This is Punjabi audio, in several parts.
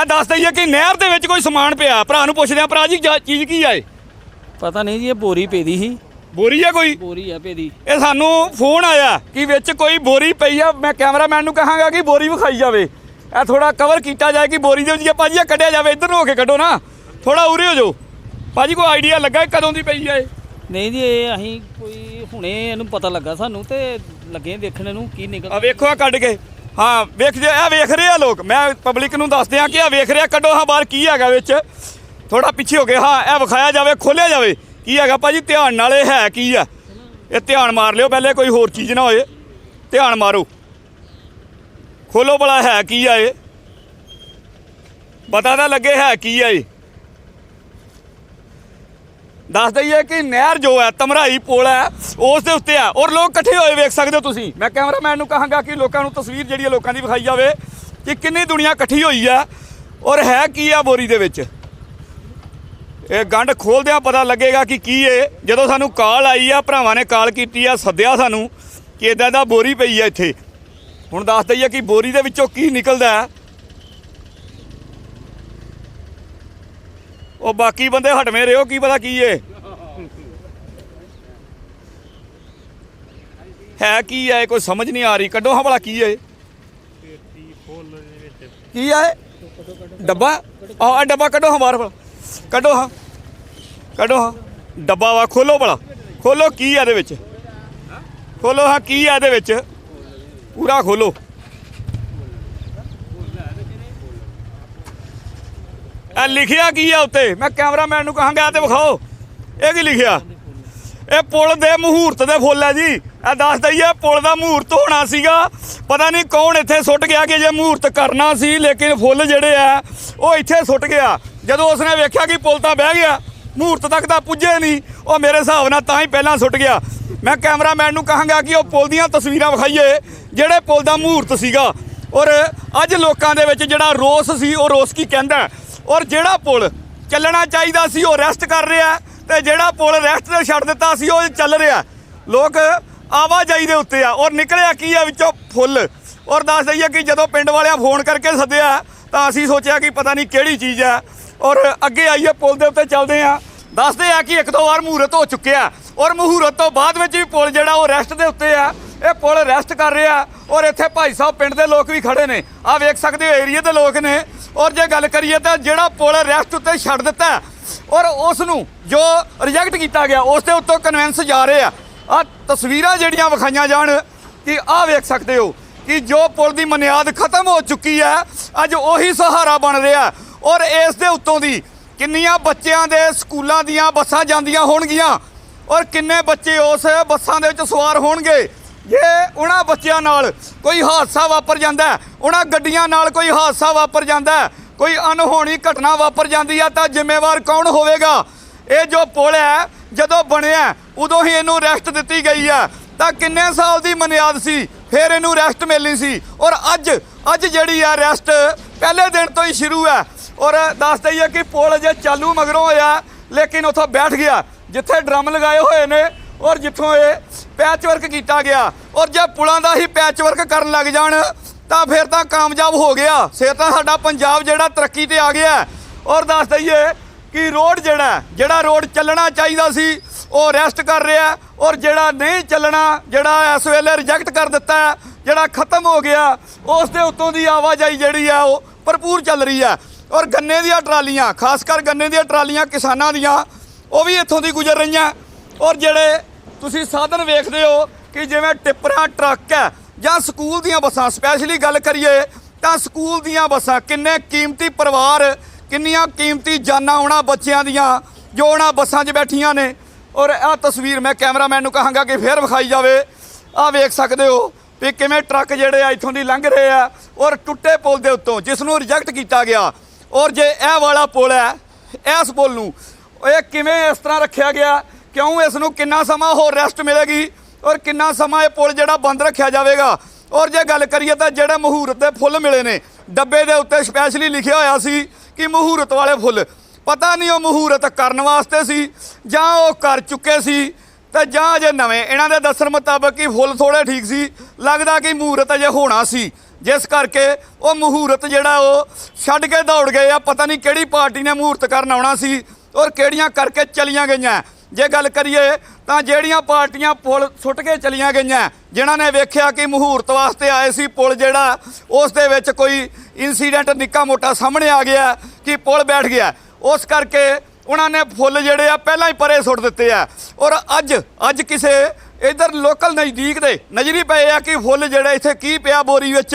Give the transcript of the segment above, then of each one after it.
ਇਹ ਦੱਸ ਦਈਏ ਕਿ ਨਹਿਰ ਦੇ ਵਿੱਚ ਕੋਈ ਸਮਾਨ ਪਿਆ। ਭਰਾ ਨੂੰ ਪੁੱਛਦੇ ਆ ਭਰਾ ਜੀ ਜਾ- ਚੀਜ਼ ਕੀ ਆ ਇਹ? ਪਤਾ ਨਹੀਂ ਜੀ ਇਹ ਬੋਰੀ ਪੇਦੀ ਸੀ। ਬੋਰੀ ਆ ਕੋਈ? ਬੋਰੀ ਆ ਪੇਦੀ ਇਹ ਸਾਨੂੰ ਫੋਨ ਆਇਆ ਕਿ ਵਿੱਚ ਕੋਈ ਬੋਰੀ ਪਈ ਆ। ਮੈਂ ਕੈਮਰਾਮੈਨ ਨੂੰ ਕਹਾਂਗਾ ਕਿ ਬੋਰੀ ਵਿਖਾਈ ਜਾਵੇ। ਇਹ ਥੋੜਾ ਕਵਰ ਕੀਤਾ ਜਾਏ ਕਿ ਬੋਰੀ ਦੇ ਵਿੱਚ ਜੇ ਭਾਜੀ ਇਹ ਕੱਢਿਆ ਜਾਵੇ ਇੱਧਰ ਨੂੰ ਹੋ ਕੇ ਕੱਢੋ ਨਾ। ਥੋੜਾ ਉਰੇ ਹੋ ਜਾਓ। ਭਾਜੀ ਕੋਈ ਆਈਡੀਆ ਲੱਗਾ ਇਹ ਕਦੋਂ ਦੀ ਪਈ ਆ ਇਹ? ਨਹੀਂ ਜੀ ਇਹ ਅਸੀਂ ਕੋਈ ਹੁਣੇ ਇਹਨੂੰ ਪਤਾ ਲੱਗਾ ਸਾਨੂੰ ਤੇ ਲੱਗੇ ਦੇਖਣ ਨੂੰ ਕੀ ਨਿਕਲ ਆ ਵੇਖੋ ਆ ਕੱਢ ਕੇ। ਹਾਂ, ਵੇਖ ਜੇ ਆ ਵੇਖ ਰਹੇ ਆ ਲੋਕ। ਮੈਂ ਪਬਲਿਕ ਨੂੰ ਦੱਸਦੇ ਆ ਕਿ ਇਹ ਵੇਖ ਰਿਹਾ ਕੱਢੋ ਹਾਂ ਬਾਹਰ ਕੀ ਹੈਗਾ ਵਿੱਚ। ਥੋੜਾ ਪਿੱਛੇ ਹੋ ਕੇ, ਹਾਂ, ਇਹ ਵਿਖਾਇਆ ਜਾਵੇ ਖੋਲਿਆ ਜਾਵੇ। ਕੀ ਹੈਗਾ ਭਾਜੀ, ਧਿਆਨ ਨਾਲ ਇਹ ਹੈ ਕੀ ਆ? ਇਹ ਧਿਆਨ ਮਾਰ ਲਿਓ, ਪਹਿਲੇ ਕੋਈ ਹੋਰ ਚੀਜ਼ ਨਾ ਹੋਏ। ਧਿਆਨ ਮਾਰੋ। ਖੋਲੋ ਬੜਾ ਹੈ ਕੀ ਆ ਇਹ? ਪਤਾ ਤਾਂ ਲੱਗੇ ਹੈ ਕੀ ਆ ਇਹ। ਦੱਸ ਦਈਏ ਕਿ ਨਹਿਰ ਜੋ ਹੈ, ਤਮਰਾਈ ਪੁਲ ਹੈ, ਉਸ ਦੇ ਉੱਤੇ ਆ ਔਰ ਲੋਕ ਇਕੱਠੇ ਹੋਏ ਵੇਖ ਸਕਦੇ ਹੋ ਤੁਸੀਂ। ਮੈਂ ਕੈਮਰਾਮੈਨ ਨੂੰ ਕਹਾਂਗਾ ਕਿ ਲੋਕਾਂ ਨੂੰ ਤਸਵੀਰ ਜਿਹੜੀ ਹੈ ਲੋਕਾਂ ਦੀ ਵਿਖਾਈ ਜਾਵੇ ਕਿ ਕਿੰਨੀ ਦੁਨੀਆ ਇਕੱਠੀ ਹੋਈ ਆ ਔਰ ਹੈ ਕੀ ਆ ਬੋਰੀ ਦੇ ਵਿੱਚ। ਇਹ ਗੰਢ ਖੋਲਦਿਆਂ ਪਤਾ ਲੱਗੇਗਾ ਕਿ ਕੀ ਏ ਜਦੋਂ ਸਾਨੂੰ ਕਾਲ ਆਈ ਆ, ਭਰਾਵਾਂ ਨੇ ਕਾਲ ਕੀਤੀ ਆ, ਸੱਦਿਆ ਸਾਨੂੰ ਕਿ ਇਦਾਂ ਦਾ ਬੋਰੀ ਪਈ ਆ ਇੱਥੇ। ਹੁਣ ਦੱਸ ਦਈਏ ਕਿ ਬੋਰੀ ਦੇ ਵਿੱਚੋਂ ਕੀ ਨਿਕਲਦਾ ਹੈ। ਉਹ ਬਾਕੀ ਬੰਦੇ ਹਟਵੇਂ ਰਿਓ ਕੀ ਪਤਾ ਕੀ ਏ। ਹੈ ਕੀ ਹੈ? ਕੋਈ ਸਮਝ ਨਹੀਂ ਆ ਰਹੀ। ਕੱਢੋ ਹਾਂ ਭਲਾ, ਕੀ ਏ ਕੀ ਹੈ ਡੱਬਾ? ਆਹ ਡੱਬਾ ਕੱਢੋ ਹਾਂ ਬਾਹਰ ਭਲਾ। ਕੱਢੋ ਹਾਂ। ਕੱਢੋ ਹਾਂ। ਡੱਬਾ ਵਾ, ਖੋਲੋ ਭਲਾ। ਖੋਲੋ, ਕੀ ਹੈ ਇਹਦੇ ਵਿੱਚ? ਖੋਲੋ ਹਾਂ, ਕੀ ਹੈ ਇਹਦੇ ਵਿੱਚ? ਪੂਰਾ ਖੋਲੋ। ਇਹ ਲਿਖਿਆ ਕੀ ਆ ਉੱਤੇ? ਮੈਂ ਕੈਮਰਾਮੈਨ ਨੂੰ ਕਹਾਂਗਾ ਇਹ ਤੇ ਵਿਖਾਓ। ਇਹ ਕੀ ਲਿਖਿਆ? ਇਹ ਪੁਲ ਦੇ ਮਹੂਰਤ ਦੇ ਫੁੱਲ ਹੈ ਜੀ। ਇਹ ਦੱਸ ਦਈਏ, ਪੁਲ ਦਾ ਮਹੂਰਤ ਹੋਣਾ ਸੀਗਾ। ਪਤਾ ਨਹੀਂ ਕੌਣ ਇੱਥੇ ਸੁੱਟ ਗਿਆ ਕਿ ਜੇ ਮਹੂਰਤ ਕਰਨਾ ਸੀ, ਲੇਕਿਨ ਫੁੱਲ ਜਿਹੜੇ ਆ, ਉਹ ਇੱਥੇ ਸੁੱਟ ਗਿਆ। ਜਦੋਂ ਉਸਨੇ ਵੇਖਿਆ ਕਿ ਪੁਲ ਤਾਂ ਬਹਿ ਗਿਆ ਮਹੂਰਤ ਤੱਕ ਤਾਂ ਪੁੱਜੇ ਨਹੀਂ, ਉਹ ਮੇਰੇ ਹਿਸਾਬ ਨਾਲ ਤਾਂ ਹੀ ਪਹਿਲਾਂ ਸੁੱਟ ਗਿਆ। ਮੈਂ ਕੈਮਰਾਮੈਨ ਨੂੰ ਕਹਾਂਗਾ ਕਿ ਉਹ ਪੁਲ ਦੀਆਂ ਤਸਵੀਰਾਂ ਵਿਖਾਈਏ, ਜਿਹੜੇ ਪੁਲ ਦਾ ਮਹੂਰਤ ਸੀਗਾ। ਔਰ ਅੱਜ ਲੋਕਾਂ ਦੇ ਵਿੱਚ ਜਿਹੜਾ ਰੋਸ ਸੀ, ਉਹ ਰੋਸ ਕੀ ਕਹਿੰਦਾ ਔਰ ਜਿਹੜਾ ਪੁਲ ਚੱਲਣਾ ਚਾਹੀਦਾ ਸੀ, ਉਹ ਰੈਸਟ ਕਰ ਰਿਹਾ ਤੇ ਜਿਹੜਾ ਪੁਲ ਰੈਸਟ ਤੇ ਛੱਡ ਦਿੱਤਾ ਸੀ, ਉਹ ਚੱਲ ਰਿਹਾ ਲੋਕ ਆਵਾਜਾਈ ਦੇ ਉੱਤੇ ਆ। ਔਰ ਨਿਕਲਿਆ ਕੀ ਆ ਵਿੱਚੋਂ? ਫੁੱਲ। ਔਰ ਦੱਸ ਦਈਏ ਕਿ ਜਦੋਂ ਪਿੰਡ ਵਾਲਿਆਂ ਫੋਨ ਕਰਕੇ ਸੱਦਿਆ, ਤਾਂ ਅਸੀਂ ਸੋਚਿਆ ਕਿ ਪਤਾ ਨਹੀਂ ਕਿਹੜੀ ਚੀਜ਼ ਆ। ਔਰ ਅੱਗੇ ਆਈਏ, ਪੁਲ ਦੇ ਉੱਤੇ ਚੱਲਦੇ ਆ। ਦੱਸਦੇ ਆ ਕਿ ਇੱਕ ਦੋ ਵਾਰ ਮਹੂਰਤ ਹੋ ਚੁੱਕਿਆ। ਔਰ ਮਹੂਰਤ ਤੋਂ ਬਾਅਦ ਵਿੱਚ ਵੀ ਪੁਲ ਜਿਹੜਾ, ਉਹ ਰੈਸਟ ਦੇ ਉੱਤੇ ਆ। ਇਹ ਪੁਲ ਰੈਸਟ ਕਰ ਰਿਹਾ। ਔਰ ਇੱਥੇ ਭਾਈ ਸਾਹਿਬ ਪਿੰਡ ਦੇ ਲੋਕ ਵੀ ਖੜੇ ਨੇ। ਆ ਵੇਖ ਸਕਦੇ ਹੋ ਏਰੀਆ ਦੇ ਲੋਕ ਨੇ। ਔਰ ਜੇ ਗੱਲ ਕਰੀਏ ਤਾਂ ਜਿਹੜਾ ਪੁਲ ਰੈਸਟ ਉੱਤੇ ਛੱਡ ਦਿੱਤਾ, ਔਰ ਉਸ ਨੂੰ ਜੋ ਰਿਜੈਕਟ ਕੀਤਾ ਗਿਆ, ਉਸ ਦੇ ਉੱਤੋਂ ਕਨਵੈਂਸ ਜਾ ਰਹੇ ਆ। ਆ ਤਸਵੀਰਾਂ ਜਿਹੜੀਆਂ ਵਿਖਾਈਆਂ ਜਾਣ ਕਿ ਆ ਵੇਖ ਸਕਦੇ ਹੋ ਕਿ ਜੋ ਪੁਲ ਦੀ ਮਨਿਆਦ ਖਤਮ ਹੋ ਚੁੱਕੀ ਹੈ, ਅੱਜ ਉਹੀ ਸਹਾਰਾ ਬਣ ਰਿਹਾ ਔਰ ਇਸ ਦੇ ਉੱਤੋਂ ਦੀ ਕਿੰਨੀਆਂ ਬੱਚਿਆਂ ਦੇ ਸਕੂਲਾਂ ਦੀਆਂ ਬੱਸਾਂ ਜਾਂਦੀਆਂ ਹੋਣਗੀਆਂ ਔਰ ਕਿੰਨੇ ਬੱਚੇ ਉਸ ਬੱਸਾਂ ਦੇ ਵਿੱਚ ਸਵਾਰ ਹੋਣਗੇ। ਜੇ ਉਹਨਾਂ ਬੱਚਿਆਂ ਨਾਲ ਕੋਈ ਹਾਦਸਾ ਵਾਪਰ ਜਾਂਦਾ ਉਹਨਾਂ ਗੱਡੀਆਂ ਨਾਲ ਕੋਈ ਹਾਦਸਾ ਵਾਪਰ ਜਾਂਦਾ ਕੋਈ ਅਨਹੋਣੀ ਘਟਨਾ ਵਾਪਰ ਜਾਂਦੀ ਆ ਤਾਂ ਜ਼ਿੰਮੇਵਾਰ ਕੌਣ ਹੋਵੇਗਾ? ਇਹ ਜੋ ਪੁਲ ਹੈ ਜਦੋਂ ਬਣਿਆ, ਉਦੋਂ ਹੀ ਇਹਨੂੰ ਰੈਸਟ ਦਿੱਤੀ ਗਈ ਹੈ ਤਾਂ ਕਿੰਨੇ ਸਾਲ ਦੀ ਮਨਿਆਦ ਸੀ, ਫਿਰ ਇਹਨੂੰ ਰੈਸਟ ਮਿਲਣੀ ਸੀ। ਔਰ ਅੱਜ ਅੱਜ ਜਿਹੜੀ ਆ ਰੈਸਟ ਪਹਿਲੇ ਦਿਨ ਤੋਂ ਹੀ ਸ਼ੁਰੂ ਹੈ ਔਰ ਦੱਸ ਦਈਏ ਕਿ ਪੁਲ ਜੇ ਚਾਲੂ ਮਗਰੋਂ ਹੋਇਆ, ਲੇਕਿਨ ਉੱਥੋਂ ਬੈਠ ਗਿਆ, ਜਿੱਥੇ ਡਰਮ ਲਗਾਏ ਹੋਏ ਨੇ, ਔਰ ਜਿੱਥੋਂ ਇਹ ਪੈਚ ਵਰਕ ਕੀਤਾ ਗਿਆ। ਔਰ ਜੇ ਪੁਲਾਂ ਦਾ ਹੀ ਪੈਚ ਵਰਕ ਕਰਨ ਲੱਗ ਜਾਣ, ਤਾਂ ਫਿਰ ਤਾਂ ਕਾਮਯਾਬ ਹੋ ਗਿਆ। ਸੇ ਤਾਂ ਸਾਡਾ ਪੰਜਾਬ ਜਿਹੜਾ ਤਰੱਕੀ ਤੇ ਆ ਗਿਆ। ਔਰ ਦੱਸ ਦਈਏ ਕਿ ਰੋਡ ਜਿਹੜਾ ਜਿਹੜਾ ਰੋਡ ਚੱਲਣਾ ਚਾਹੀਦਾ ਸੀ, ਉਹ ਰੈਸਟ ਕਰ ਰਿਹਾ ਔਰ ਜਿਹੜਾ ਨਹੀਂ ਚੱਲਣਾ, ਜਿਹੜਾ ਇਸ ਵੇਲੇ ਰਿਜੈਕਟ ਕਰ ਦਿੱਤਾ ਜਿਹੜਾ ਖਤਮ ਹੋ ਗਿਆ, ਉਸ ਦੇ ਉੱਤੋਂ ਦੀ ਆਵਾਜਾਈ ਜਿਹੜੀ ਆ ਉਹ ਭਰਪੂਰ ਚੱਲ ਰਹੀ ਹੈ। ਔਰ ਗੰਨੇ ਦੀਆਂ ਟਰਾਲੀਆਂ, ਖਾਸ ਕਰ ਗੰਨੇ ਦੀਆਂ ਟਰਾਲੀਆਂ ਕਿਸਾਨਾਂ ਦੀਆਂ, ਉਹ ਵੀ ਇੱਥੋਂ ਦੀ ਗੁਜ਼ਰ ਰਹੀਆਂ। ਔਰ ਜਿਹੜੇ ਤੁਸੀਂ ਸਾਧਨ ਵੇਖਦੇ ਹੋ ਕਿ ਜਿਵੇਂ ਟਿੱਪਰਾਂ ਟਰੱਕ ਹੈ ਜਾਂ ਸਕੂਲ ਦੀਆਂ ਬੱਸਾਂ ਸਪੈਸ਼ਲੀ ਗੱਲ ਕਰੀਏ ਤਾਂ ਸਕੂਲ ਦੀਆਂ ਬੱਸਾਂ ਕਿੰਨੇ ਕੀਮਤੀ ਪਰਿਵਾਰ ਕਿੰਨੀਆਂ ਕੀਮਤੀ ਜਾਨਾਂ ਉਹਨਾਂ ਬੱਚਿਆਂ ਦੀਆਂ ਜੋ ਉਹਨਾਂ ਬੱਸਾਂ 'ਚ ਬੈਠੀਆਂ ਨੇ। ਔਰ ਆਹ ਤਸਵੀਰ ਮੈਂ ਕੈਮਰਾਮੈਨ ਨੂੰ ਕਹਾਂਗਾ ਕਿ ਫੇਰ ਵਿਖਾਈ ਜਾਵੇ। ਆਹ ਵੇਖ ਸਕਦੇ ਹੋ ਵੀ ਕਿਵੇਂ ਟਰੱਕ ਜਿਹੜੇ ਆ ਇੱਥੋਂ ਦੀ ਲੰਘ ਰਹੇ ਆ ਔਰ ਟੁੱਟੇ ਪੁਲ ਦੇ ਉੱਤੋਂ, ਜਿਸ ਨੂੰ ਰਿਜੈਕਟ ਕੀਤਾ ਗਿਆ। ਔਰ ਜੇ ਇਹ ਵਾਲਾ ਪੁਲ ਹੈ, ਇਸ ਪੁਲ ਨੂੰ, ਇਹ ਕਿਵੇਂ ਇਸ ਤਰ੍ਹਾਂ ਰੱਖਿਆ ਗਿਆ? ਕਿਉਂ ਇਸ ਨੂੰ ਕਿੰਨਾ ਸਮਾਂ ਹੋਰ ਰੈਸਟ ਮਿਲੇਗੀ? ਔਰ ਕਿੰਨਾ ਸਮਾਂ ਇਹ ਪੁਲ ਜਿਹੜਾ ਬੰਦ ਰੱਖਿਆ ਜਾਵੇਗਾ? ਔਰ ਜੇ ਗੱਲ ਕਰੀਏ ਤਾਂ ਜਿਹੜੇ ਮਹੂਰਤ ਦੇ ਫੁੱਲ ਮਿਲੇ ਨੇ, ਡੱਬੇ ਦੇ ਉੱਤੇ ਸਪੈਸ਼ਲੀ ਲਿਖਿਆ ਹੋਇਆ ਸੀ ਕਿ ਮਹੂਰਤ ਵਾਲੇ ਫੁੱਲ। ਪਤਾ ਨਹੀਂ ਉਹ ਮਹੂਰਤ ਕਰਨ ਵਾਸਤੇ ਸੀ ਜਾਂ ਉਹ ਕਰ ਚੁੱਕੇ ਸੀ, ਤੇ ਜਾਂ ਅਜੇ ਨਵੇਂ, ਇਹਨਾਂ ਦੇ ਦੱਸਣ ਮੁਤਾਬਕ ਕਿ ਫੁੱਲ ਥੋੜੇ ਠੀਕ ਸੀ, ਲੱਗਦਾ ਕਿ ਮਹੂਰਤ ਅਜੇ ਹੋਣਾ ਸੀ। ਜਿਸ ਕਰਕੇ ਉਹ ਮਹੂਰਤ ਜਿਹੜਾ ਉਹ ਛੱਡ ਕੇ ਦੌੜ ਗਏ ਆ, ਪਤਾ ਨਹੀਂ ਕਿਹੜੀ ਪਾਰਟੀ ਨੇ ਮਹੂਰਤ ਕਰਨ ਆਉਣਾ ਸੀ, ਔਰ ਕਿਹੜੀਆਂ ਕਰਕੇ ਚਲੀਆਂ ਗਈਆਂ। ਜੇ ਗੱਲ ਕਰੀਏ ਤਾਂ ਜਿਹੜੀਆਂ ਪਾਰਟੀਆਂ ਪੁਲ ਸੁੱਟ ਕੇ ਚਲੀਆਂ ਗਈਆਂ, ਜਿਨ੍ਹਾਂ ਨੇ ਵੇਖਿਆ ਕਿ ਮਹੂਰਤ ਵਾਸਤੇ ਆਏ ਸੀ ਪੁਲ ਜਿਹੜਾ, ਉਸ ਦੇ ਵਿੱਚ ਕੋਈ ਇਨਸੀਡੈਂਟ ਨਿੱਕਾ ਮੋਟਾ ਸਾਹਮਣੇ ਆ ਗਿਆ ਕਿ ਪੁਲ ਬੈਠ ਗਿਆ। ਉਸ ਕਰਕੇ ਉਹਨਾਂ ਨੇ ਫੁੱਲ ਜਿਹੜੇ ਆ ਪਹਿਲਾਂ ਹੀ ਪਰੇ ਸੁੱਟ ਦਿੱਤੇ ਆ। ਔਰ ਅੱਜ ਅੱਜ ਕਿਸੇ ਇਧਰ ਲੋਕਲ ਨਜ਼ਦੀਕ ਦੇ ਨਜ਼ਰੀ ਪਏ ਆ ਕਿ ਫੁੱਲ ਜਿਹੜੇ ਇੱਥੇ ਕੀ ਪਿਆ ਬੋਰੀ ਵਿੱਚ,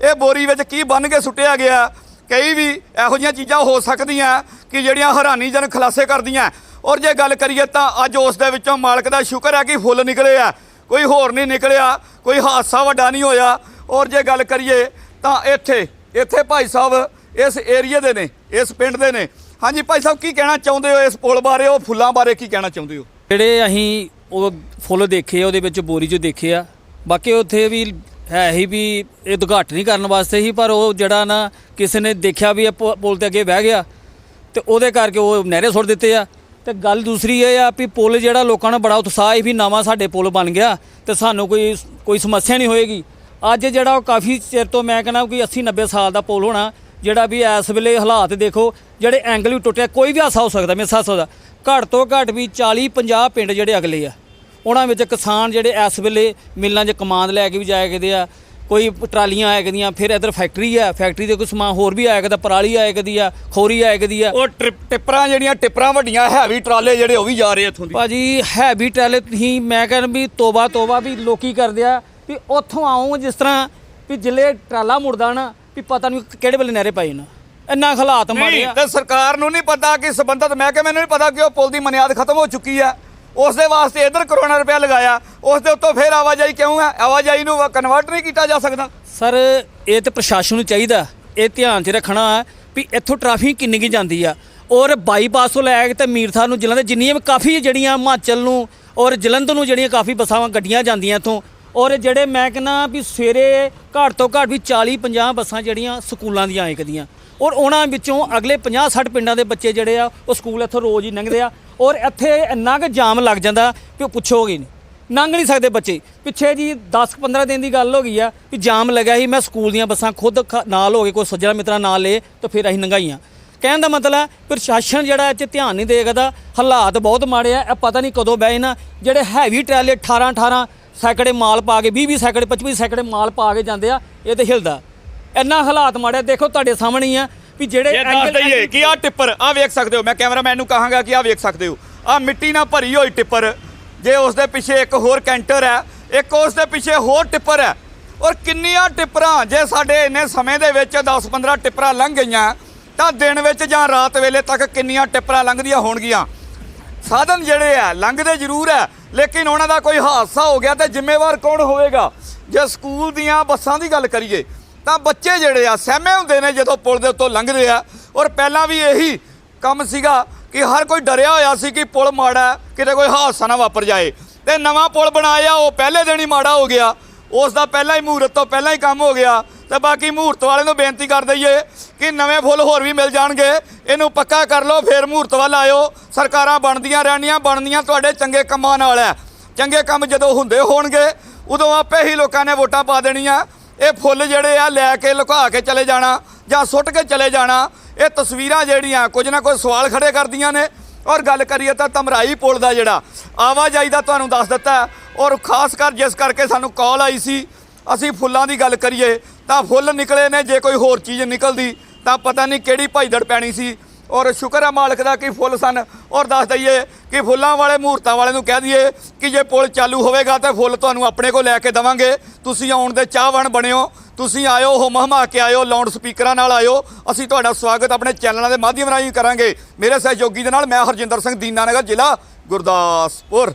ਇਹ ਬੋਰੀ ਵਿੱਚ ਕੀ ਬੰਨ ਕੇ ਸੁੱਟਿਆ ਗਿਆ। ਕਈ ਵੀ ਇਹੋ ਜਿਹੀਆਂ ਚੀਜ਼ਾਂ ਹੋ ਸਕਦੀਆਂ ਕਿ ਜਿਹੜੀਆਂ ਹੈਰਾਨੀਜਨਕ ਖੁਲਾਸੇ ਕਰਦੀਆਂ। ਔਰ ਜੇ ਗੱਲ ਕਰੀਏ ਤਾਂ ਅੱਜ ਉਸ ਦੇ ਵਿੱਚੋਂ ਮਾਲਕ ਦਾ ਸ਼ੁਕਰ ਹੈ ਕਿ ਫੁੱਲ ਨਿਕਲੇ ਆ। ਕੋਈ ਹੋਰ ਨਹੀਂ ਨਿਕਲਿਆ ਕੋਈ ਹਾਦਸਾ ਵੱਡਾ ਨਹੀਂ ਹੋਇਆ। ਔਰ ਜੇ ਗੱਲ ਕਰੀਏ ਤਾਂ ਇੱਥੇ ਇੱਥੇ ਭਾਈ ਸਾਹਿਬ ਇਸ ਏਰੀਏ ਦੇ ਨੇ ਇਸ ਪਿੰਡ ਦੇ ਨੇ। ਹਾਂਜੀ ਭਾਈ ਸਾਹਿਬ ਕੀ ਕਹਿਣਾ ਚਾਹੁੰਦੇ ਹੋ ਇਸ ਪੁਲ ਬਾਰੇ ਉਹ ਫੁੱਲਾਂ ਬਾਰੇ ਕੀ ਕਹਿਣਾ ਚਾਹੁੰਦੇ ਹੋ? ਜਿਹੜੇ ਅਸੀਂ ਉਹ ਫੁੱਲ ਦੇਖੇ ਆ, ਉਹਦੇ ਵਿੱਚ ਬੋਰੀ 'ਚ ਦੇਖੇ ਆ ਬਾਕੀ ਉੱਥੇ ਵੀ ਹੈ ਹੀ ਵੀ ਇਹ ਉਦਘਾਟਨ ਕਰਨ ਵਾਸਤੇ ਹੀ, ਪਰ ਉਹ ਜਿਹੜਾ ਨਾ ਕਿਸੇ ਨੇ ਦੇਖਿਆ ਵੀ ਇਹ ਪੁ- ਪੁਲ ਤੇ ਅੱਗੇ ਬਹਿ ਗਿਆ, ਤੇ ਉਹਦੇ ਕਰਕੇ ਉਹ ਨਹਿਰੇ ਸੁੱਟ ਦਿੱਤੇ ਆ। ਤੇ ਗੱਲ ਦੂਸਰੀ ਇਹ ਆ ਵੀ ਪੁਲ ਜਿਹੜਾ ਲੋਕਾਂ ਨੂੰ ਬੜਾ ਉਤਸ਼ਾਹ ਹੈ ਵੀ ਨਵਾਂ ਸਾਡੇ ਪੁਲ ਬਣ ਗਿਆ, ਤੇ ਸਾਨੂੰ ਕੋਈ ਕੋਈ ਸਮੱਸਿਆ ਨਹੀਂ ਹੋਏਗੀ। ਅੱਜ ਜਿਹੜਾ ਉਹ ਕਾਫੀ ਚਿਰ ਤੋਂ ਮੈਂ ਕਹਿੰਦਾ ਕੋਈ 80 90 ਸਾਲ ਦਾ ਪੁਲ ਹੋਣਾ, ਜਿਹੜਾ ਵੀ ਇਸ ਵੇਲੇ ਹਾਲਾਤ ਦੇਖੋ, ਜਿਹੜੇ ਐਂਗਲ ਵੀ ਟੁੱਟਿਆ ਕੋਈ ਵੀ ਹਾਸਾ ਹੋ ਸਕਦਾ, ਮੇਰੇ ਸਾਹ ਦਾ ਘੱਟ ਤੋਂ ਘੱਟ ਵੀ 40 50 ਪਿੰਡ ਜਿਹੜੇ ਅਗਲੇ ਆ। ਉਹਨਾਂ ਵਿੱਚ ਕਿਸਾਨ ਜਿਹੜੇ ਇਸ ਵੇਲੇ ਮਿੱਲਾਂ 'ਚ ਕਮਾਂਦ ਲੈ ਕੇ ਵੀ ਜਾਇਆ ਕਰਦੇ ਆ ਕੋਈ ਟਰਾਲੀਆਂ ਆਇਆ ਕਰਦੀਆਂ ਫਿਰ ਇਧਰ ਫੈਕਟਰੀ ਆ ਫੈਕਟਰੀ ਦੇ ਕੋਈ ਸਮਾਨ ਹੋਰ ਵੀ ਆਇਆ ਕਰਦਾ ਪਰਾਲੀ ਆਇਆ ਕਰਦੀ ਆ ਖੋਰੀ ਆਇਆ ਕਰਦੀ ਆ। ਉਹ ਟ੍ਰਿਪ- ਟਿੱਪਰਾਂ ਜਿਹੜੀਆਂ ਟਿੱਪਰਾਂ ਵੱਡੀਆਂ ਹੈਵੀ ਟਰਾਲੇ ਜਿਹੜੇ ਉਹ ਵੀ ਜਾ ਰਹੇ ਇੱਥੋਂ ਦੀ। ਭਾਜੀ ਹੈਵੀ ਟੈਲੇ ਤੁਸੀਂ ਮੈਂ ਕਹਿੰਦਾ ਵੀ ਤੋਬਾ ਤੋਬਾ ਵੀ ਲੋਕੀ ਕਰਦੇ ਆ ਵੀ ਉੱਥੋਂ ਆਉਂ ਜਿਸ ਤਰ੍ਹਾਂ ਵੀ ਜਿਲੇ ਟਰਾਲਾ ਮੁੜਦਾ ਨਾ ਵੀ ਪਤਾ ਨਹੀਂ ਕਿਹੜੇ ਵੇਲੇ ਨਹਿਰੇ ਪਾਈ ਨਾ। ਇੰਨਾ ਹਾਲਾਤ ਆ। ਤੇ ਸਰਕਾਰ ਨੂੰ ਨਹੀਂ ਪਤਾ ਕਿ ਸੰਬੰਧਤ ਮਹਿਕਮੇ ਨੂੰ ਨਹੀਂ ਪਤਾ ਕਿ ਉਹ ਪੁਲ ਦੀ ਮਨਿਆਦ ਖਤਮ ਹੋ ਚੁੱਕੀ ਹੈ ਉਸ ਦੇ ਵਾਸਤੇ ਇਧਰ ਕਰੋਨਾ ਰੁਪਇਆ ਲਗਾਇਆ ਉਸ ਦੇ ਉੱਤੋਂ ਫਿਰ ਆਵਾਜਾਈ ਕਿਉਂ ਹੈ? ਆਵਾਜਾਈ ਨੂੰ ਕਨਵਰਟ ਨਹੀਂ ਕੀਤਾ ਜਾ ਸਕਦਾ। ਸਰ, ਇਹ ਤੇ ਪ੍ਰਸ਼ਾਸਨ ਨੂੰ ਚਾਹੀਦਾ ਇਹ ਧਿਆਨ 'ਚ ਰੱਖਣਾ ਵੀ ਇੱਥੋਂ ਟ੍ਰੈਫਿਕ ਕਿੰਨੀ ਕੀ ਜਾਂਦੀ ਆ। ਔਰ ਬਾਈਪਾਸ ਤੋਂ ਲੈ ਕੇ ਤੇ ਮੀਰਥਾਰ ਨੂੰ ਜਲੰਧਰ ਜਿੰਨੀਆਂ ਵੀ ਕਾਫੀ ਜਿਹੜੀਆਂ ਹਿਮਾਚਲ ਨੂੰ ਔਰ ਜਲੰਧਰ ਨੂੰ ਜਿਹੜੀਆਂ ਕਾਫੀ ਬੱਸਾਂ ਗੱਡੀਆਂ ਜਾਂਦੀਆਂ ਇੱਥੋਂ, ਔਰ ਜਿਹੜੇ ਮੈਂ ਕਹਿੰਦਾ ਵੀ ਸਵੇਰੇ ਘੱਟ ਤੋਂ ਘੱਟ ਵੀ 40 50 ਬੱਸਾਂ ਜਿਹੜੀਆਂ ਸਕੂਲਾਂ ਦੀਆਂ ਆਏ ਔਰ ਉਹਨਾਂ ਵਿੱਚੋਂ ਅਗਲੇ 50 60 ਪਿੰਡਾਂ ਦੇ ਬੱਚੇ ਜਿਹੜੇ ਆ, ਉਹ ਸਕੂਲ ਇੱਥੋਂ ਰੋਜ਼ ਹੀ ਲੰਘਦੇ ਆ ਔਰ ਇੱਥੇ ਇੰਨਾ ਕੁ ਜਾਮ ਲੱਗ ਜਾਂਦਾ ਵੀ ਉਹ ਪੁੱਛੋਗੇ ਨਹੀਂ। ਲੰਘ ਨਹੀਂ ਸਕਦੇ ਬੱਚੇ। ਪਿੱਛੇ ਜੀ 10-15 ਦਿਨ ਦੀ ਗੱਲ ਹੋ ਗਈ ਆ ਵੀ ਜਾਮ ਲੱਗਿਆ ਸੀ, ਮੈਂ ਸਕੂਲ ਦੀਆਂ ਬੱਸਾਂ ਖੁਦ ਖ- ਨਾਲ ਹੋ ਕੇ ਕੋਈ ਸੱਜਣਾ ਮਿੱਤਰਾਂ ਨਾਲ ਲਏ ਤਾਂ ਫਿਰ ਅਸੀਂ ਲੰਘਾਈਆਂ। ਕਹਿਣ ਦਾ ਮਤਲਬ ਹੈ ਪ੍ਰਸ਼ਾਸਨ ਜਿਹੜਾ ਇੱਥੇ ਧਿਆਨ ਨਹੀਂ ਦੇਗਾ ਹਾਲਾਤ ਬਹੁਤ ਮਾੜੇ ਆ, ਇਹ ਪਤਾ ਨਹੀਂ ਕਦੋਂ ਬਹਿ ਨਾ ਜਿਹੜੇ ਹੈਵੀ ਟਰਾਲੇ 18 18 ਸੈਕੜੇ ਮਾਲ ਪਾ ਕੇ 20 20 ਸੈਕੜੇ 25 ਸੈਕੜੇ ਮਾਲ ਪਾ ਕੇ ਜਾਂਦੇ ਆ, ਇਹ ਤੇ ਹਿਲਦਾ। ਇੰਨਾ ਹਾਲਾਤ ਮਾੜੇ ਆ, ਦੇਖੋ ਤੁਹਾਡੇ ਸਾਹਮਣੇ ਹੀ ਆ ਵੀ ਜਿਹੜੇ ਇਹ ਦੱਸ ਦਈਏ ਕਿ ਆਹ ਟਿੱਪਰ ਆਹ ਵੇਖ ਸਕਦੇ ਹੋ ਮੈਂ ਕੈਮਰਾਮੈਨ ਨੂੰ ਕਹਾਂਗਾ ਕਿ ਆਹ ਵੇਖ ਸਕਦੇ ਹੋ। ਆਹ ਮਿੱਟੀ ਨਾਲ ਭਰੀ ਹੋਈ ਟਿੱਪਰ ਜੇ ਉਸ ਦੇ ਪਿੱਛੇ ਇੱਕ ਹੋਰ ਕੈਂਟਰ ਹੈ ਇੱਕ ਉਸ ਦੇ ਪਿੱਛੇ ਹੋਰ ਟਿੱਪਰ ਹੈ। ਔਰ ਕਿੰਨੀਆਂ ਟਿੱਪਰਾਂ ਜੇ ਸਾਡੇ ਇੰਨੇ ਸਮੇਂ ਦੇ ਵਿੱਚ 10-15 ਟਿੱਪਰਾਂ ਲੰਘ ਗਈਆਂ ਤਾਂ ਦਿਨ ਵਿੱਚ ਜਾਂ ਰਾਤ ਵੇਲੇ ਤੱਕ ਕਿੰਨੀਆਂ ਟਿੱਪਰਾਂ ਲੰਘਦੀਆਂ ਹੋਣਗੀਆਂ? ਸਾਧਨ ਜਿਹੜੇ ਆ ਲੰਘਦੇ ਜ਼ਰੂਰ ਹੈ ਲੇਕਿਨ ਉਹਨਾਂ ਦਾ ਕੋਈ ਹਾਦਸਾ ਹੋ ਗਿਆ ਤੇ ਜ਼ਿੰਮੇਵਾਰ ਕੌਣ ਹੋਵੇਗਾ? ਜੇ ਸਕੂਲ ਦੀਆਂ ਬੱਸਾਂ ਦੀ ਗੱਲ ਕਰੀਏ ਤਾਂ ਬੱਚੇ ਜਿਹੜੇ ਆ, ਸਹਿਮੇ ਹੁੰਦੇ ਨੇ ਜਦੋਂ ਪੁਲ ਦੇ ਉੱਤੋਂ ਲੰਘਦੇ ਆ। ਔਰ ਪਹਿਲਾਂ ਵੀ ਇਹੀ ਕੰਮ ਸੀਗਾ ਕਿ ਹਰ ਕੋਈ ਡਰਿਆ ਹੋਇਆ ਸੀ ਕਿ ਪੁਲ ਮਾੜਾ ਕਿਤੇ ਕੋਈ ਹਾਦਸਾ ਨਾ ਵਾਪਰ ਜਾਏ। ਤੇ ਨਵਾਂ ਪੁਲ ਬਣਾਇਆ, ਉਹ ਪਹਿਲੇ ਦਿਨ ਹੀ ਮਾੜਾ ਹੋ ਗਿਆ। ਉਸ ਦਾ ਪਹਿਲਾਂ ਹੀ ਮਹੂਰਤ ਤੋਂ ਪਹਿਲਾਂ ਹੀ ਕੰਮ ਹੋ ਗਿਆ। ਤੇ ਬਾਕੀ ਮਹੂਰਤ ਵਾਲੇ ਨੂੰ ਬੇਨਤੀ ਕਰ ਦਈਏ ਕਿ ਨਵੇਂ ਫੁੱਲ ਹੋਰ ਵੀ ਮਿਲ ਜਾਣਗੇ। ਇਹਨੂੰ ਪੱਕਾ ਕਰ ਲਓ, ਫੇਰ ਮਹੂਰਤ ਵੱਲ ਆਇਓ। ਸਰਕਾਰਾਂ ਬਣਦੀਆਂ ਰਹਿਣੀਆਂ, ਬਣਦੀਆਂ ਤੁਹਾਡੇ ਚੰਗੇ ਕੰਮਾਂ ਨਾਲ ਹੈ। ਚੰਗੇ ਕੰਮ ਜਦੋਂ ਹੁੰਦੇ ਹੋਣਗੇ, ਉਦੋਂ ਆਪੇ ਹੀ ਲੋਕਾਂ ਨੇ ਵੋਟਾਂ ਪਾ ਦੇਣੀਆਂ। ਇਹ ਫੁੱਲ ਜਿਹੜੇ ਆ ਲੈ ਕੇ ਲੁਕਾ ਕੇ ਚਲੇ ਜਾਣਾ ਜਾਂ ਸੁੱਟ ਕੇ ਚਲੇ ਜਾਣਾ, ਇਹ ਤਸਵੀਰਾਂ ਜਿਹੜੀਆਂ ਕੁਝ ਨਾ ਕੁਝ ਸਵਾਲ ਖੜੇ ਕਰਦੀਆਂ ਨੇ। ਔਰ ਗੱਲ ਕਰੀਏ ਤਾਂ ਤਮਰਾਈ ਪੁਲ ਦਾ ਜਿਹੜਾ ਆਵਾਜਾਈ ਦਾ ਤੁਹਾਨੂੰ ਦੱਸ ਦਿੱਤਾ ਔਰ ਖਾਸ ਕਰ ਜਿਸ ਕਰਕੇ ਸਾਨੂੰ ਕਾਲ ਆਈ ਸੀ, ਅਸੀਂ ਫੁੱਲਾਂ ਦੀ ਗੱਲ ਕਰੀਏ ਤਾਂ ਫੁੱਲ ਨਿਕਲੇ ਨੇ, ਜੇ ਕੋਈ ਹੋਰ ਚੀਜ਼ ਨਿਕਲਦੀ ਤਾਂ ਪਤਾ ਨਹੀਂ ਕਿਹੜੀ ਭਾਈਦੜ ਪੈਣੀ ਸੀ। ਔਰ ਸ਼ੁਕਰ ਹੈ ਮਾਲਕ ਦਾ ਕਿ ਫੁੱਲ ਸਨ। ਔਰ ਦੱਸ ਦਈਏ ਕਿ ਫੁੱਲਾਂ ਵਾਲੇ ਮਹੂਰਤਾਂ ਵਾਲੇ ਨੂੰ ਕਹਿ ਦਈਏ ਕਿ ਜੇ ਪੁਲ ਚਾਲੂ ਹੋਵੇਗਾ ਤਾਂ ਫੁੱਲ ਤੁਹਾਨੂੰ ਆਪਣੇ ਕੋਲ ਲੈ ਕੇ ਦਵਾਂਗੇ। ਤੁਸੀਂ ਆਉਣ ਦੇ ਚਾਹਵਣ ਬਣਿਓ। ਤੁਸੀਂ ਆਇਓ ਹੋ ਮਹਮਾ ਕੇ ਆਇਓ, ਲਾਊਡ ਸਪੀਕਰਾਂ ਨਾਲ ਆਇਓ। ਅਸੀਂ ਤੁਹਾਡਾ ਸਵਾਗਤ ਆਪਣੇ ਚੈਨਲਾਂ ਦੇ ਮਾਧਿਅਮ ਰਾਹੀਂ ਕਰਾਂਗੇ। ਮੇਰੇ ਸਹਿਯੋਗੀ ਦੇ ਨਾਲ ਮੈਂ ਹਰਜਿੰਦਰ ਸਿੰਘ ਦੀਨਾਨਗਰ ਜ਼ਿਲ੍ਹਾ ਗੁਰਦਾਸਪੁਰ।